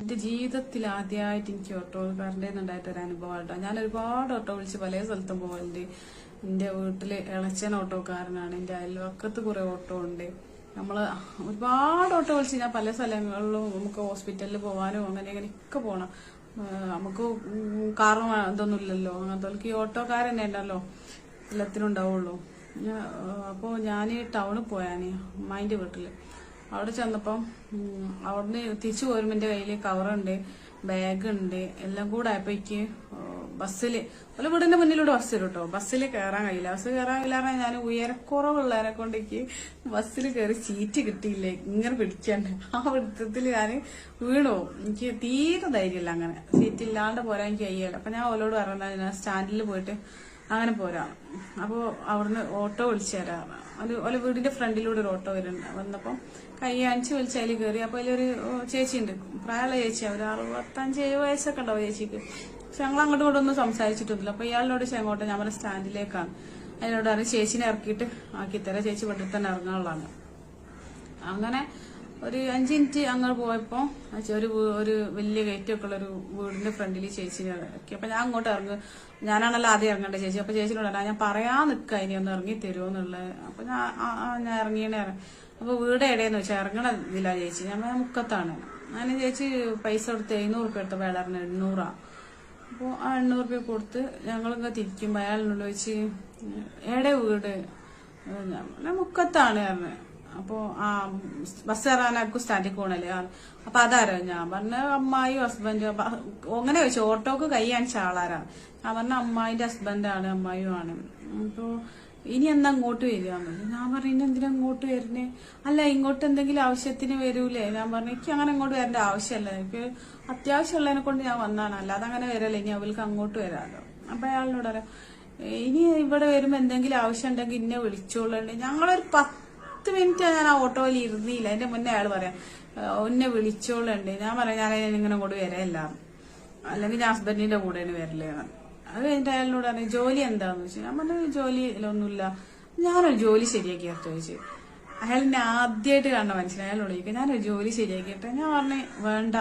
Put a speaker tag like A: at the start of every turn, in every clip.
A: എന്റെ ജീവിതത്തിൽ ആദ്യമായിട്ട് എനിക്ക് ഓട്ടോക്കാരന്റെ ഉണ്ടായിട്ട് ഒരു അനുഭവം കേട്ടോ ഞാൻ ഒരുപാട് ഓട്ടോ വിളിച്ച് പല സ്ഥലത്തും പോകലുണ്ട് എന്റെ വീട്ടിൽ ഇളച്ചൻ ഓട്ടോക്കാരനാണ്. എന്റെ അയൽവക്കത്ത് കുറെ ഓട്ടോ ഉണ്ട്. നമ്മൾ ഒരുപാട് ഓട്ടോ വിളിച്ച് ഞാൻ പല സ്ഥലങ്ങളിലും നമുക്ക് ഹോസ്പിറ്റലിൽ പോകാനും അങ്ങനെ ഇങ്ങനെയൊക്കെ പോകണം നമുക്ക് കാറും ഇതൊന്നും ഇല്ലല്ലോ അങ്ങനത്തെ ഈ ഓട്ടോക്കാരൻ തന്നെ ഉണ്ടല്ലോ. എല്ലാത്തിനും ഉണ്ടാവുള്ളൂ. അപ്പോ അപ്പോൾ ഞാൻ ടൗണിൽ പോയാന് അമ്മായിന്റെ വീട്ടിൽ. അവിടെ ചെന്നപ്പം അവിടുന്ന് തിരിച്ചു പോരുമ്പോ എന്റെ കയ്യിൽ കവറുണ്ട് ബാഗ് ഉണ്ട് എല്ലാം കൂടെ ആയപ്പോയിക്ക് ബസ്സിൽ അല്ല വീടിന്റെ മുന്നിലൂടെ ബസ് കേട്ടോ ബസ്സിൽ കയറാൻ കഴിയില്ല. ബസ് കയറാൻ കഴിയില്ല ഞാൻ ഉയരക്കുറവുള്ളതിനെ കൊണ്ട് എനിക്ക് ബസ്സിൽ കയറി സീറ്റ് കിട്ടിയില്ല. ഇങ്ങനെ പിടിക്കാണ്ട്. ആ വൃത്തത്തിൽ ഞാൻ വീണോ എനിക്ക് തീരെ ധൈര്യമില്ല അങ്ങനെ. സീറ്റ് ഇല്ലാണ്ട് പോരാൻ എനിക്ക് കഴിയില്ല അപ്പൊ ഞാൻ ഓലോട് പറഞ്ഞാൽ ഞാൻ സ്റ്റാൻഡിൽ പോയിട്ട് അങ്ങനെ പോരാ. അപ്പോ അവിടുന്ന് ഓട്ടോ വിളിച്ചു തരാം ഒരു ഓല വീടിന്റെ ഫ്രണ്ടിലൂടെ ഒരു ഓട്ടോ വരുന്നുണ്ട്. വന്നപ്പം കൈ അഞ്ച് കയറി അപ്പൊ അതിലൊരു ചേച്ചി ചേച്ചിയുണ്ട്. പ്രായമുള്ള ചേച്ചി. ഒരു അറുപത്തഞ്ച് ഏഴ് വയസ്സൊക്കെ ഉണ്ടാവും ചേച്ചിക്ക്. പക്ഷെ ഞങ്ങൾ അങ്ങോട്ടും ഇങ്ങോട്ടും ഒന്നും സംസാരിച്ചിട്ടൊന്നുമില്ല. അപ്പൊ ഇയാളിനോട് ചെങ്ങോട്ടെ ഞാൻ പറഞ്ഞ സ്റ്റാൻഡിലേക്കാണ്. അതിനോട് അറിയാം ചേച്ചിനെ ഇറക്കിയിട്ട് ആക്കിത്തരാം ചേച്ചി ഇവിടെ തന്നെ ഇറങ്ങാനുള്ളതാണ്. അങ്ങനെ ഒരു അഞ്ച് മിനിറ്റ് അങ്ങോട്ട് പോയപ്പോ ഒരു ഒരു വലിയ ഗേറ്റ് ഒക്കെ ഉള്ള ഒരു വീടിന്റെ ഫ്രണ്ടിൽ ചേച്ചിനെ ഇറക്കി. അപ്പൊ ഞാൻ അങ്ങോട്ട് ഇറങ്ങും ഞാനാണല്ലോ ആദ്യം ഇറങ്ങേണ്ട ചേച്ചി. അപ്പൊ ചേച്ചിനോട് ഞാൻ പറയാൻ നിൽക്കുക ഇനി ഒന്ന് ഇറങ്ങി തരുമോ എന്നുള്ളത്. അപ്പൊ ഞാൻ ഞാൻ ഇറങ്ങിയേ അപ്പൊ വീട് എവിടെയെന്ന് വെച്ചാൽ ഇറങ്ങണ ഇതില്ല ചേച്ചി. ഞാൻ പറഞ്ഞ മുക്കത്താണ്. ഞാൻ ചേച്ചി പൈസ കൊടുത്ത് എഴുന്നൂറ് റുപ്യ എടുത്ത വേളറിന് എണ്ണൂറാ. അപ്പോൾ ആ എണ്ണൂറ് രൂപ കൊടുത്ത് ഞങ്ങളിങ്ങനെ തിരിക്കും അയാളിനോട് ചോദിച്ച് എവിടെ വീട്? ഞാൻ പറഞ്ഞ മുക്കത്താണ് പറഞ്ഞത് അപ്പോ ആ ബസ് കയറാനായിരിക്കും സ്റ്റാൻഡിൽ പോകണല്ലേ ആ. അപ്പൊ അതാരോ? ഞാൻ പറഞ്ഞ അമ്മായി ഹസ്ബൻഡും അപ്പൊ അങ്ങനെ ചോദിച്ചു ഓട്ടോക്ക് കൈ കാണിച്ച ആളാരാ? ഞാൻ പറഞ്ഞ അമ്മായിന്റെ ഹസ്ബൻഡാണ് അമ്മായും ആണ് അപ്പോ ഇനി എന്താ അങ്ങോട്ട് വരികയെന്ന് ഞാൻ പറഞ്ഞു എന്തിനാ അങ്ങോട്ട് വരണേ അല്ല ഇങ്ങോട്ട് എന്തെങ്കിലും ആവശ്യത്തിന് വരൂലേ? ഞാൻ പറഞ്ഞു എനിക്ക് അങ്ങനെ അങ്ങോട്ട് വരേണ്ട ആവശ്യമല്ല. എനിക്ക് അത്യാവശ്യമുള്ളതിനെ കൊണ്ട് ഞാൻ വന്നാണ് അല്ലാതെ അങ്ങനെ വരല്ലേ. ഇനി അവൾക്ക് അങ്ങോട്ട് വരാമല്ലോ അപ്പൊ അയാളിനോട് പറയാം ഇനി ഇവിടെ വരുമ്പോ എന്തെങ്കിലും ആവശ്യം ഉണ്ടെങ്കിൽ ഇന്നെ വിളിച്ചോളുണ്ട് ഞങ്ങളൊരു പത്ത് മിനിറ്റ് ഞാൻ ആ ഓട്ടോയിൽ ഇരുന്നില്ല. അതിന്റെ മുന്നേ അയാൾ പറയാം ഒന്നെ വിളിച്ചോളുണ്ട് ഞാൻ പറയാം ഞാൻ ഇങ്ങനെ അങ്ങോട്ട് എല്ലാം അല്ലെങ്കിൽ ഞാൻ ഹസ്ബൻഡിന്റെ കൂടെയാണ് വരലേന്ന് അത് കഴിഞ്ഞിട്ട് അയാളിനോട് പറഞ്ഞു ജോലി എന്താന്ന് ചോദിച്ചു. ഞാൻ പറഞ്ഞു ജോലിയിലൊന്നുമില്ല. ഞാനൊരു ജോലി ശരിയാക്കിയാ ചോദിച്ചു. അയാൾ എന്നെ ആദ്യമായിട്ട് കണ്ട മനസ്സിലായി അയാളോട് ചോദിക്കും ഞാനൊരു ജോലി ശരിയാക്കിയിട്ട് ഞാൻ പറഞ്ഞു വേണ്ട.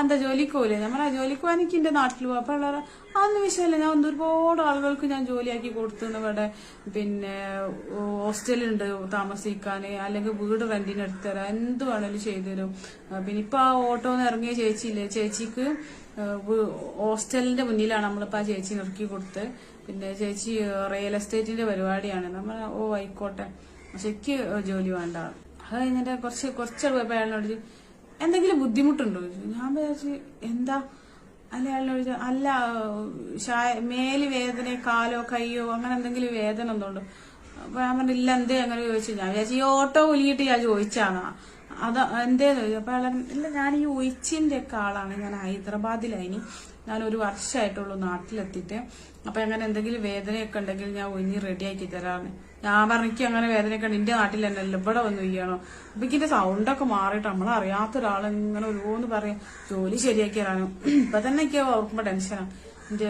A: എന്താ ജോലിക്ക് പോലെ ഞാൻ പറഞ്ഞ ജോലിക്ക്? പോകാൻ എനിക്ക് എന്റെ നാട്ടിൽ പോകാം അപ്പൊ ഉള്ളവർ അതൊന്നും വിഷയമല്ല. ഞാൻ ഒരുപാട് ആളുകൾക്ക് ഞാൻ ജോലിയാക്കി കൊടുത്തു ഇവിടെ പിന്നെ ഹോസ്റ്റലുണ്ട് താമസിക്കാൻ അല്ലെങ്കിൽ വീട് റെന്റിന് എടുത്തു തരാം. എന്ത് വേണേലും ചെയ്തു തരും. ആ, പിന്നെ ഇപ്പൊ ആ ഓട്ടോന്ന് ഇറങ്ങിയ ചേച്ചിയില്ലേ? ചേച്ചിക്ക് ഹോസ്റ്റലിന്റെ മുന്നിലാണ് നമ്മളിപ്പോ ആ ചേച്ചി ഇറക്കി കൊടുത്ത്. പിന്നെ ചേച്ചി റിയൽ എസ്റ്റേറ്റിന്റെ പരിപാടിയാണ്. നമ്മൾ ഓ ആയിക്കോട്ടെ. ശരിക്ക് ജോലി വേണ്ട. അത് കഴിഞ്ഞിട്ട് കുറച്ച് കുറച്ച് പേരോട് എന്തെങ്കിലും ബുദ്ധിമുട്ടുണ്ടോ? ചോദിച്ചു ഞാൻ വിചാരിച്ചു എന്താ? അല്ല അല്ല ശാ- മേൽ വേദന കാലോ കയ്യോ അങ്ങനെ എന്തെങ്കിലും വേദന എന്തുണ്ടോ അപ്പൊ ഞാൻ പറഞ്ഞില്ല എന്തേ? അങ്ങനെ ചോദിച്ചു. ഞാൻ വിചാരിച്ചു ഈ ഓട്ടോ ഉലിയിട്ട് ഞാൻ ചോദിച്ചാണ് അത് എന്തേന്ന് അപ്പോൾ ഇല്ല ഞാൻ ഈ ഒയിച്ചിന്റെ ഒക്കെ ആളാണ്. ഞാൻ ഹൈദരാബാദിലായിനി. ഞാൻ ഒരു വർഷമായിട്ടുള്ളൂ നാട്ടിലെത്തിയിട്ട്. അപ്പൊ അങ്ങനെ എന്തെങ്കിലും വേദനയൊക്കെ ഉണ്ടെങ്കിൽ ഞാൻ ഒഞ്ഞി റെഡിയാക്കി തരാന്ന്. ഞാൻ പറഞ്ഞു അങ്ങനെ വേദനയൊക്കെ ഉണ്ട്. എന്റെ നാട്ടിൽ തന്നെ ഇവിടെ വന്ന് ചെയ്യണോ അപ്പൊ ഇതിന്റെ സൗണ്ടൊക്കെ മാറിയിട്ട് നമ്മളറിയാത്ത ഒരാൾ ഇങ്ങനെ ഓരോന്ന് പറയാം. ജോലി ശരിയാക്കി തരാനും ഇപ്പൊ തന്നെ എനിക്ക് ഓർക്കുമ്പോ ടെൻഷനാണ് എന്റെ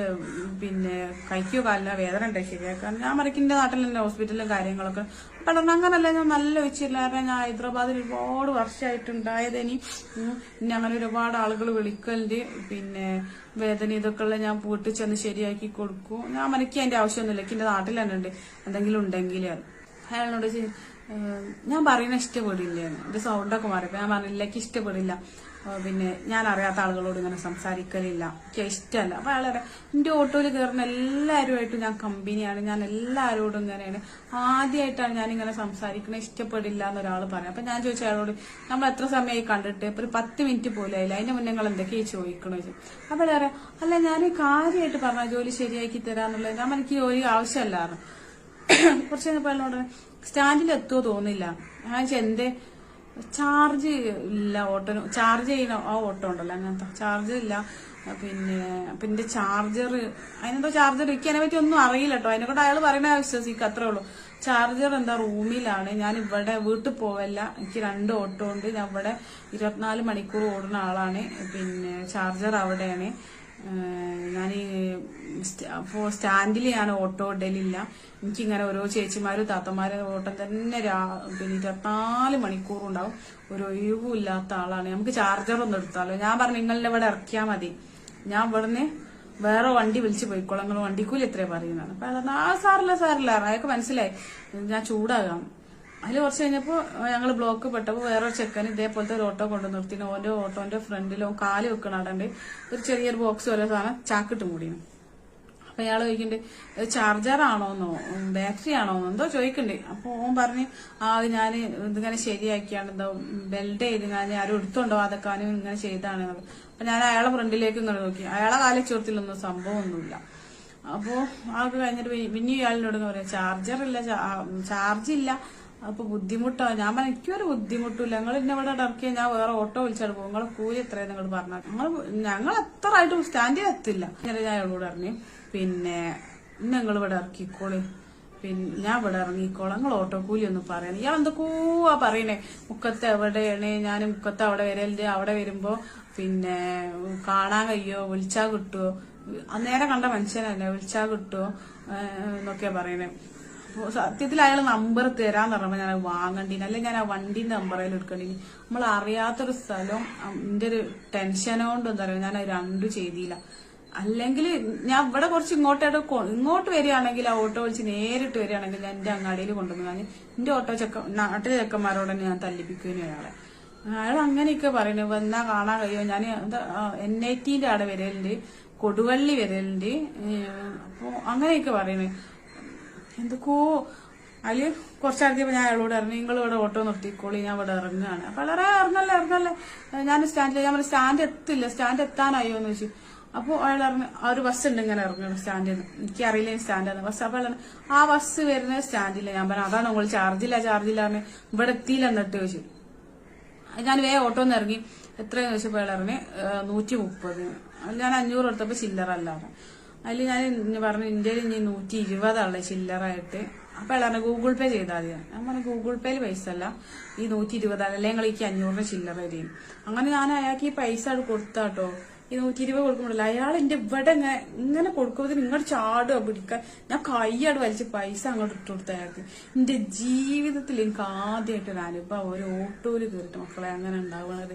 A: പിന്നെ കൈക്കോ കാലില്ല വേദന ഉണ്ടായി ശരിയാക്കാൻ ഞാൻ മറിക്കിന്റെ നാട്ടിൽ ഹോസ്പിറ്റലിലും കാര്യങ്ങളൊക്കെ. പെട്ടെന്ന് അങ്ങനല്ല ഞാൻ നല്ല വെച്ചില്ല കാരണം ഞാൻ ഹൈദരാബാദിൽ ഒരുപാട് വർഷമായിട്ടുണ്ടായത് ഇനി ഇനി അങ്ങനെ ഒരുപാട് ആളുകൾ വിളിക്കലുണ്ട്. പിന്നെ വേദന ഇതൊക്കെ ഉള്ള ഞാൻ പൂട്ടി ചെന്ന് ശരിയാക്കി കൊടുക്കും. ഞാൻ മനക്ക് അതിന്റെ ആവശ്യമൊന്നുമില്ല. എനിക്ക് എന്റെ നാട്ടിൽ തന്നെ ഉണ്ട്. എന്തെങ്കിലും ഉണ്ടെങ്കിൽ അയാളോട് ഞാൻ പറയുന്ന ഇഷ്ടപ്പെടില്ല എന്റെ സൗണ്ടൊക്കെ മാറിയപ്പോ ഞാൻ പറഞ്ഞില്ല എനിക്ക് ഇഷ്ടപ്പെടില്ല. പിന്നെ ഞാൻ അറിയാത്ത ആളുകളോട് ഇങ്ങനെ സംസാരിക്കലില്ല. എനിക്ക് ഇഷ്ടമല്ല അപ്പൊ അയാൾ എന്റെ ഓട്ടോയിൽ കയറുന്ന എല്ലാവരുമായിട്ടും ഞാൻ കമ്പനിയാണ് ഞാൻ എല്ലാവരോടും ഇങ്ങനെയാണ്. ആദ്യമായിട്ടാണ് ഞാൻ ഇങ്ങനെ സംസാരിക്കണത് ഇഷ്ടപ്പെടില്ല എന്നൊരാൾ പറയാം അപ്പൊ ഞാൻ ചോദിച്ച അയാളോട് നമ്മൾ എത്ര സമയമായി കണ്ടിട്ട്? ഒരു പത്ത് മിനിറ്റ് പോലും ആയില്ല. അതിന്റെ മുന്നേ നിങ്ങൾ എന്തൊക്കെയാ ചോദിക്കണോ ചോദിച്ചു. അപ്പൊ അല്ല ഞാൻ കാര്യമായിട്ട് പറഞ്ഞ ജോലി ശരിയാക്കി തരാന്നുള്ളത്. ഞാൻ എനിക്ക് ജോലി ആവശ്യമല്ലായിരുന്നു. കുറച്ച് കഴിഞ്ഞപ്പോ എന്നോട് സ്റ്റാൻഡിൽ എത്തുമോ തോന്നില്ല ഞാൻ എന്തേ? ചാർജ് ഇല്ല ഓട്ടോ ചാർജ് ചെയ്യുന്ന ആ ഓട്ടോ ഉണ്ടല്ലോ അങ്ങനത്തെ. ചാർജ് ഇല്ല. പിന്നെ പിന്നെ ചാർജർ അതിനെന്തോ ചാർജർ എനിക്ക് പറ്റി ഒന്നും അറിയില്ല കേട്ടോ അതിനെ കൊണ്ട് അയാൾ പറയണ വിശ്വസിക്കുക അത്രേ ഉള്ളൂ. ചാർജർ എന്താ റൂമിലാണ്. ഞാൻ ഇവിടെ വീട്ടിൽ പോവല്ല. എനിക്ക് രണ്ട് ഓട്ടോ ഉണ്ട്. ഞാൻ ഇവിടെ ഇരുപത്തിനാല് മണിക്കൂർ ഓടുന്ന ആളാണ്. പിന്നെ ചാർജർ അവിടെയാണ്. ഞാൻ അപ്പോൾ സ്റ്റാൻഡിൽ ഞാൻ ഓട്ടോ ഇടലില്ല. എനിക്കിങ്ങനെ ഓരോ ചേച്ചിമാരും താത്തമാരും ഓട്ടം തന്നെ രാ- പിന്നെ ഇരുപത്തിനാല് മണിക്കൂറുണ്ടാവും. ഒരു ഒഴിവും ഇല്ലാത്ത ആളാണ്. നമുക്ക് ചാർജർ ഒന്നും എടുത്താലോ? ഞാൻ പറഞ്ഞു നിങ്ങളുടെ ഇവിടെ ഇറക്കിയാൽ മതി. ഞാൻ ഇവിടുന്ന് വേറെ വണ്ടി വിളിച്ച് പോയിക്കോളാം. നിങ്ങൾ വണ്ടിക്കൂലി എത്രയാണ് പറയുന്നതാണ്. അപ്പൊ ആ സാറില്ല സാറില്ല അയാൾക്ക് മനസ്സിലായി. ഞാൻ ചൂടാകാം. അതിൽ കുറച്ച് കഴിഞ്ഞപ്പോൾ ഞങ്ങൾ ബ്ലോക്ക് പെട്ടപ്പോൾ വേറൊരു ചെക്കൻ ഇതേപോലത്തെ ഒരു ഓട്ടോ കൊണ്ടു നിർത്തി ഓന്റെ ഓട്ടോന്റെ ഫ്രണ്ടിലോ കാൽ വെക്കണ അവിടെ ഒരു ചെറിയൊരു ബോക്സ് പോലെ സാധനം ചാക്കിട്ട് മൂടിയാണ് അപ്പൊ അയാൾ ചോദിക്കുന്നുണ്ട് ചാർജർ ആണോന്നോ? ബാറ്ററി ആണോന്നോ എന്തോ ചോദിക്കണ്ടേ. അപ്പൊ ഓൻ പറഞ്ഞ് ആ ഞാൻ ഇതിങ്ങനെ ശരിയാക്കിയാണ്. എന്തോ ബെൽഡ് ചെയ്ത് ഞാൻ ആരും എടുത്തുണ്ടോ അതൊക്കെ അവനും ഇങ്ങനെ ചെയ്താണ് അപ്പൊ ഞാൻ അയാളെ ഫ്രണ്ടിലേക്ക് ഇങ്ങനെ നോക്കി. അയാളെ കാലിൽ ചോർത്തിലൊന്നും സംഭവമൊന്നുമില്ല. അപ്പോ ആൾക്ക് കഴിഞ്ഞിട്ട് പിന്നെ ഇയാളിനോട് പറയാം ചാർജർ ഇല്ല ചാർജ് ഇല്ല. അപ്പൊ ബുദ്ധിമുട്ടാ. ഞാൻ പറഞ്ഞ എനിക്കൊരു ബുദ്ധിമുട്ടില്ല. നിങ്ങൾ ഇന്നെ ഇവിടെ ഇറക്കിയ ഞാൻ വേറെ ഓട്ടോ വിളിച്ചാൽ പോകും നിങ്ങളെ കൂലി എത്രയാണ് നിങ്ങൾ പറഞ്ഞു? നിങ്ങൾ ഞങ്ങൾ എത്ര ആയിട്ടും സ്റ്റാൻഡിൽ എത്തില്ല. ഞാൻ അയാളോട് ഇറങ്ങി. പിന്നെ നിങ്ങൾ ഇവിടെ ഇറക്കിക്കോളി. പിന്നെ ഞാൻ ഇവിടെ ഇറങ്ങിക്കോളാം. നിങ്ങൾ ഓട്ടോ കൂലി ഒന്ന് പറയണം. ഇയാൾ എന്തൊക്കെയാ പറയണേ? മുക്കത്ത് എവിടെയാണ്? ഞാൻ മുക്കത്ത് അവിടെ വരലുണ്ട്. അവിടെ വരുമ്പോ പിന്നെ കാണാൻ കഴിയോ? വിളിച്ചാ കിട്ടുമോ നേരെ കണ്ട മനുഷ്യനല്ലേ. വിളിച്ചാ കിട്ടുമോ എന്നൊക്കെയാ പറയണേ. സത്യത്തിൽ അയാൾ നമ്പർ തരാന്ന് പറഞ്ഞപ്പോ ഞാൻ വാങ്ങണ്ടീന്. അല്ലെങ്കിൽ ഞാൻ ആ വണ്ടിന്റെ നമ്പർ അതിൽ എടുക്കണ്ടിന്. നമ്മൾ അറിയാത്തൊരു സ്ഥലം എന്റെ ഒരു ടെൻഷനോണ്ട് എന്താ പറയുക ഞാൻ രണ്ടും ചെയ്തില്ല അല്ലെങ്കിൽ ഞാൻ ഇവിടെ കുറച്ച് ഇങ്ങോട്ടായിട്ട് കൊ- ഇങ്ങോട്ട് വരികയാണെങ്കിൽ ആ ഓട്ടോ വിളിച്ച് നേരിട്ട് വരികയാണെങ്കിൽ ഞാൻ എന്റെ അങ്ങാടിയിൽ കൊണ്ടുവന്നു ഞാൻ എന്റെ ഓട്ടോ ചെക്ക നാട്ടിലെ ചെക്കന്മാരോട് തന്നെ ഞാൻ തല്ലിപ്പിക്കുന്നു അയാളെ. അയാൾ അങ്ങനെയൊക്കെ പറയുന്നത് വന്നാ കാണാൻ കഴിയോ? ഞാൻ എൻ ഐ ടിന്റെ അവിടെ വരലുണ്ട്. കൊടുവള്ളി വരലുണ്ട്. അപ്പൊ അങ്ങനെയൊക്കെ പറയുന്നത് എന്തൊക്കെയോ അതിൽ കുറച്ചധികം ഞാൻ അയാളോട് ഇറങ്ങി നിങ്ങൾ ഇവിടെ ഓട്ടോ നിർത്തിക്കോളി ഞാൻ ഇവിടെ ഇറങ്ങുകയാണ് വളരെ ഇറങ്ങല്ലേ ഇറങ്ങല്ലേ. ഞാൻ സ്റ്റാൻഡിൽ ഞാൻ പറഞ്ഞു സ്റ്റാൻഡ് എത്തില്ല സ്റ്റാൻഡ് എത്താനായോ? എന്ന് ചോദിച്ചു. അപ്പൊ അയാൾ ഇറങ്ങി ആ ഒരു ബസ് ഉണ്ട് ഇങ്ങനെ ഇറങ്ങണം സ്റ്റാൻഡിൽ നിന്ന്. അറിയില്ല സ്റ്റാൻഡാണ് ബസ് അപ്പോൾ ആ ബസ് വരുന്ന സ്റ്റാൻഡില്ല ഞാൻ പറഞ്ഞു അതാണ് നിങ്ങൾ ചാർജില്ല ചാർജില്ല പറഞ്ഞു ഇവിടെ എത്തിയില്ല എന്നിട്ട് ചോദിച്ചു. ഞാൻ വേ ഓട്ടോ നിന്ന് ഇറങ്ങി. എത്രയെന്ന് ചോദിച്ചപ്പോൾ അയാൾ ഇറങ്ങി നൂറ്റി മുപ്പത്. ഞാൻ അഞ്ഞൂറ് കൊടുത്തപ്പോൾ ചില്ലറ അല്ലാതെ. അതിൽ ഞാൻ പറഞ്ഞു ഇന്ത്യയിൽ ഇനി നൂറ്റി ഇരുപതാണ് ചില്ലറായിട്ട്. അപ്പൊ അയാൾ ഗൂഗിൾ പേ ചെയ്താൽ മതി. ഞാൻ പറഞ്ഞു ഗൂഗിൾ പേയിൽ പൈസ അല്ല. ഈ നൂറ്റി ഇരുപതാണ് അല്ലെങ്കിൽ എനിക്ക് അഞ്ഞൂറിന് ചില്ലറ തരും. അങ്ങനെ ഞാൻ അയാൾക്ക് ഈ പൈസ കൊടുത്താട്ടോ. ഈ നൂറ്റി ഇരുപത് കൊടുക്കുമ്പോഴല്ല? അയാൾ എന്റെ ഇവിടെ ഇങ്ങനെ കൊടുക്കുമ്പോൾ ഇങ്ങോട്ട് ചാടുക പിടിക്കാൻ. ഞാൻ കൈയാട് വലിച്ച് പൈസ അങ്ങോട്ട് ഇട്ട് കൊടുത്ത അയാൾക്ക്. എന്റെ ജീവിതത്തിൽ എനിക്ക് ആദ്യമായിട്ട് ഒരു അനുഭവം. ഒരു ഓട്ടോയിൽ കയറിട്ട് മക്കളെ അങ്ങനെ ഉണ്ടാവുന്നത്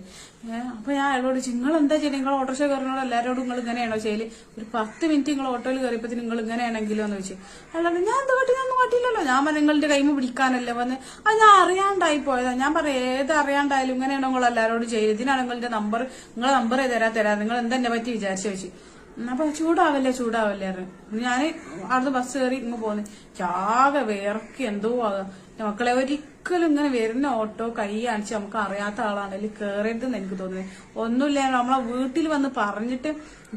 A: അപ്പൊ ഞാൻ അയാളോട് നിങ്ങൾ എന്താ ചെയ്യുക നിങ്ങൾ ഓട്ടോറിക്ഷ കയറുന്നോട് എല്ലാവരോടും നിങ്ങൾ ഇങ്ങനെയാണോ ചെയ്യൽ? ഒരു പത്ത് മിനിറ്റ് നിങ്ങൾ ഓട്ടോയിൽ കയറിയപ്പോ നിങ്ങൾ ഇങ്ങനെയാണെങ്കിലോ? എന്ന് ചോദിച്ചു. അയാളോട് ഞാൻ എന്താ കാട്ടി ഞാൻ കാട്ടിയില്ലല്ലോ ഞാൻ നിങ്ങളുടെ കൈമ പിടിക്കാനല്ലേ വന്ന്? അത് ഞാൻ അറിയാണ്ടായി പോയതാ. ഞാൻ പറയാം ഏത് അറിയാണ്ടായാലും ഇങ്ങനെയാണോ നിങ്ങൾ എല്ലാവരോടും ചെയ്യൽ. ഇതിനാണ് നിങ്ങളുടെ നമ്പർ നിങ്ങളെ നമ്പർ തരാ തരാ. നിങ്ങൾ എന്താ എന്നെ പറ്റി വിചാരിച്ചു വെച്ചു അപ്പൊ ചൂടാവല്ലേ ചൂടാവല്ലേ ഞാൻ അവിടുന്ന് ബസ് കയറി ഇങ്ങ് പോന്നെ. ആകെ വേർക്ക് എന്തോ മക്കളെ ഒരിക്കലും ഇങ്ങനെ വരുന്ന ഓട്ടോ കൈ കാണിച്ച് നമുക്ക് അറിയാത്ത ആളാണെങ്കിൽ കയറരുതെന്ന് എനിക്ക് തോന്നുന്നത് ഒന്നുമില്ല നമ്മളെ വീട്ടിൽ വന്ന് പറഞ്ഞിട്ട്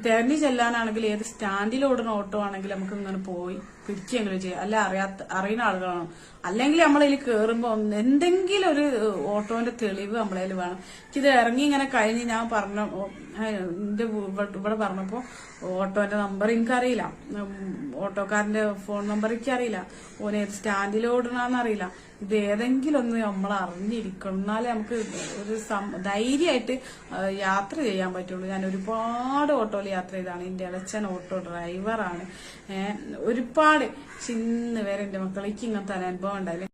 A: തെരഞ്ഞു ചെല്ലാനാണെങ്കിൽ ഏത് സ്റ്റാൻഡിൽ ഓടുന്ന ഓട്ടോ ആണെങ്കിൽ നമുക്ക് ഇങ്ങനെ പോയി പിടിച്ചെങ്കിലും ചെയ്യാം. അല്ല അറിയാത്ത അറിയുന്ന ആളുകളാണോ. അല്ലെങ്കിൽ നമ്മളതിൽ കയറുമ്പോൾ എന്തെങ്കിലും ഒരു ഓട്ടോന്റെ തെളിവ് നമ്മളതിൽ വേണം. ഇത് ഇറങ്ങി ഇങ്ങനെ കഴിഞ്ഞ് ഞാൻ പറഞ്ഞ ഇവിടെ ഇവിടെ പറഞ്ഞപ്പോ ഓട്ടോന്റെ നമ്പർ എനിക്കറിയില്ല. അറിയില്ല ഓട്ടോക്കാരന്റെ ഫോൺ നമ്പർ എനിക്കറിയില്ല. ഓന് ഏത് സ്റ്റാൻഡിൽ ഓടണമെന്ന് അറിയില്ല. ഇത് ഏതെങ്കിലും ഒന്ന് നമ്മൾ അറിഞ്ഞിരിക്കണം. എന്നാലേ നമുക്ക് ഒരു ധൈര്യമായിട്ട് യാത്ര ചെയ്യാൻ പറ്റുള്ളൂ. ഞാൻ ഒരുപാട് ഓട്ടോയിൽ യാത്ര ചെയ്താണ്. എന്റെ ഇളച്ചൻ ഓട്ടോ ഡ്രൈവറാണ്. ഒരുപാട് ചിന്ന് വരെ എന്റെ മക്കളേക്ക് ഇങ്ങനത്തെ അനുഭവം ഉണ്ടായില്ലേ.